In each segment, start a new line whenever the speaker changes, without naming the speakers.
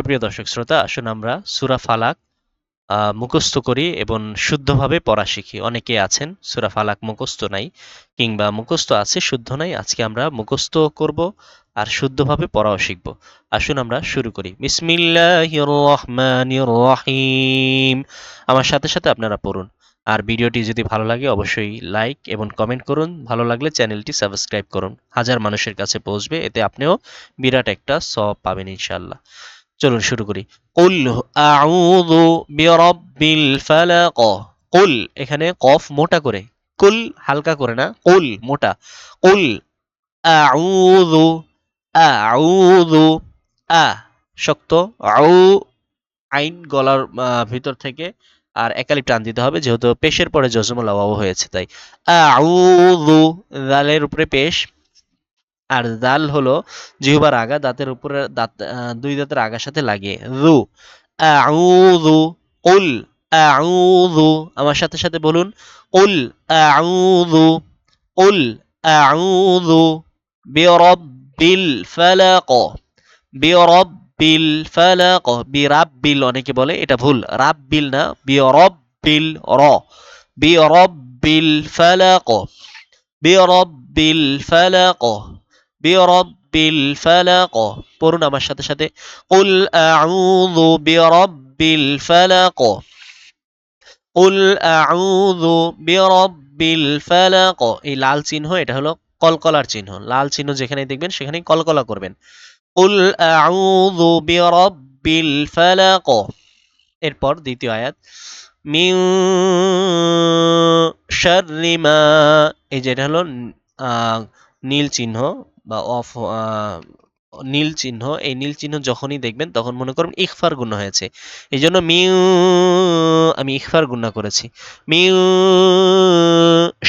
সুপ্রিয় দর্শক শ্রোতা, আসুন আমরা সুরা ফালাক মুখস্থ করি এবং শুদ্ধভাবে পড়া শিখি। অনেকে আছেন, সুরা ফালাক মুখস্থ নাই, কিংবা মুখস্থ আছে, শুদ্ধ নাই, আজকে আমরা মুখস্থ করব আর শুদ্ধভাবে পড়াও শিখব। আসুন আমরা শুরু করি। রহিম আমার সাথে সাথে আপনারা পড়ুন। আর ভিডিওটি যদি ভালো লাগে, অবশ্যই লাইক এবং কমেন্ট করুন। ভালো লাগলে চ্যানেলটি সাবস্ক্রাইব করুন। হাজার মানুষের কাছে পৌঁছবে, এতে আপনিও বিরাট একটা সব পাবেন ইনশাল্লাহ চলুন শুরু করি। কুল আউযু বিরাব্বিল ফালাক। কুল, এখানে কফ মোটা করে। কুল হালকা করে না, কুল মোটা। কুল আউযু আউযু, আ, শক্ত, আউ, আইন গলার ভিতর থেকে আর একালি টান দিতে হবে, যেহেতু পেশের পরে জজমুল ওয়াও হয়েছে, তাই। আউযু দালের উপরে পেশ। আর দাল হলো জিহ্বার আগা, দাঁতের উপরে দাঁত দুই দাঁতের আগার সাথে লাগিয়ে। রু, আউযু কুল আউযু, আমার সাথে সাথে বলুন কুল আউযু কুল আউযু, বিরাব্বিল ফালাক বিরাব্বিল ফালাক, বিরাব্বিল অনেকে বলে, এটা ভুল, রাব্বিল না, বিরাব্বিল র, বিরাব্বিল ফালাক বিরাব্বিল ফালাক। বিরব্বিল ফালাক পড়ুন আমার সাথে সাথে। কুল আউযু বিরব্বিল ফালাক কুল আউযু বিরব্বিল ফালাক এই লাল চিহ্ন, এটা হলো কলকলার চিহ্ন। লাল চিহ্ন যেখানে দেখবেন, সেখানেই কলকলা করবেন। কুল আউযু বিরব্বিল ফালাক এরপর দ্বিতীয় আয়াত। মিন শাররি মা এই যেটা হলো নীল চিহ্ন। বা অফ নীল চিহ্ন, এই নীল চিহ্ন যখনই দেখবেন তখন মনে করুন ইখফার গুণ হয়েছে। এই জন্য মিউ, আমি ইখফার গুণা করেছি। মিউ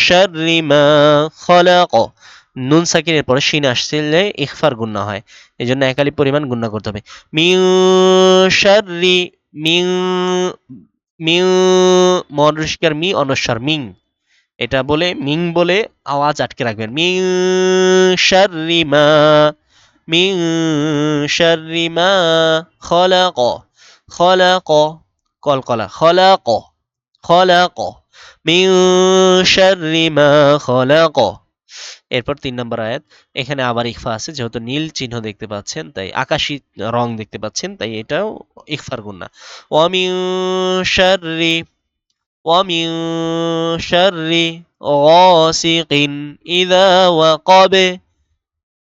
শাররি মা খলাক। নুন সাকিনের পরে শিন আসলে ইখফার গুণা হয়। এই জন্য একালি পরিমাণ গুণা করতে হবে। মিউ শাররি, মিউ মিউ মনস্কার মি অনস্বর মিং। এটা বলে মিং বলে আওয়াজ আটকে রাখবেন। মিং শাররি মা, মিং শাররি মা, খলাক খলাক, কলকলা, খলাক খলাক, মিং মা, খলাক। এরপর তিন নম্বর আয়াত, এখানে আবার ইকফা আছে, যেহেতু নীল চিহ্ন দেখতে পাচ্ছেন, তাই আকাশী রং দেখতে পাচ্ছেন, তাই এটাও ইকফার গুণা ওয়ামিং শাররি ومن شر غاسق إذا وقب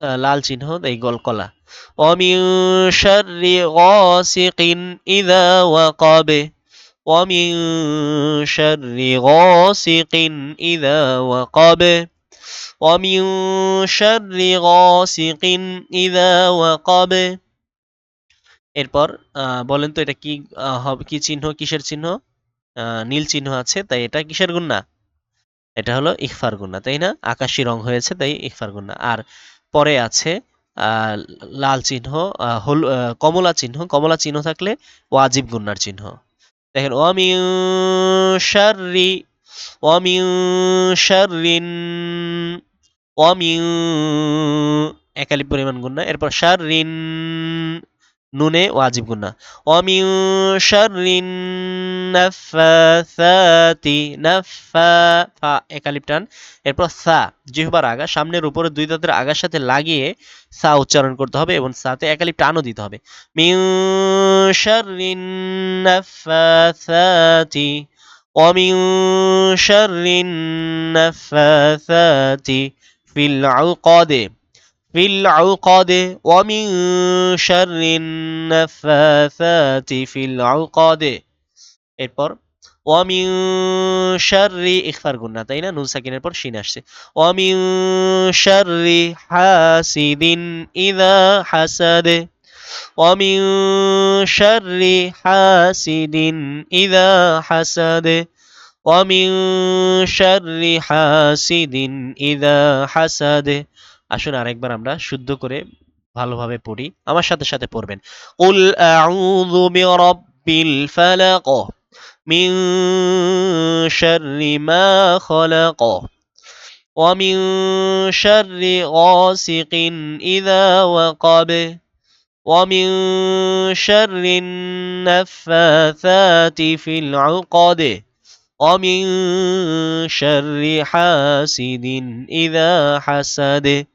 আহ, লাল চিহ্ন এই গলকলা ومن شر غاسق إذا وقب ومن شر غاسق إذا وقب ومن شر غاسق إذا وقب এরপর আহ, বলেন তো এটা কি আহ, হবে কি চিহ্ন কিসের চিহ্ন আহ, নীল চিহ্ন আছে, তাই এটা কিসের গুণা এটা হলো ইখফার গুণা তাই না? আকাশি রং হয়েছে, তাই ইখফার গুণা আর পরে আছে লাল চিহ্ন হল কমলা চিহ্ন। কমলা চিহ্ন থাকলে ওয়াজিব গুন্নার চিহ্ন। দেখেন, ওয়ামিউ একালি পরিমাণ গুন্না। এরপর শাররিন নুনে ওয়াজিব গুনা অমিউ শাররিন নাফাসাতি নাফা ফা একালিপ টান। এরপর সা, জিহবার আগা। সামনের উপরে দুই দাঁতের আগার সাথে লাগিয়ে সা উচ্চারণ করতে হবে এবং সাতে একালিপ টানও দিতে হবে। মিউ শাররিন নাফাসাতি অমিউ শাররিন নাফাসাতি ফিল আউকাদে في العقد ومن شر النفاثات في العقد এরপর ওয়ামিন শাররি ইখফার গুন্না তাই না নুন সাকিনের পর শিন আসছে ওয়ামিন শাররি হাসিদিন ইদা হাসাদে ওয়ামিন শাররি হাসিদিন ইদা হাসাদে ওয়ামিন শাররি হাসিদিন ইদা হাসাদে আসুন আরেকবার আমরা শুদ্ধ করে ভালোভাবে পড়ি আমার সাথে সাথে পড়বেন উল আউযু বিরাব্বিল ফালাক من شر ما خلق ومن شر غاسق إذا وقب ومن شر النفاثات في العقد ومن شر حاسد إذا حسد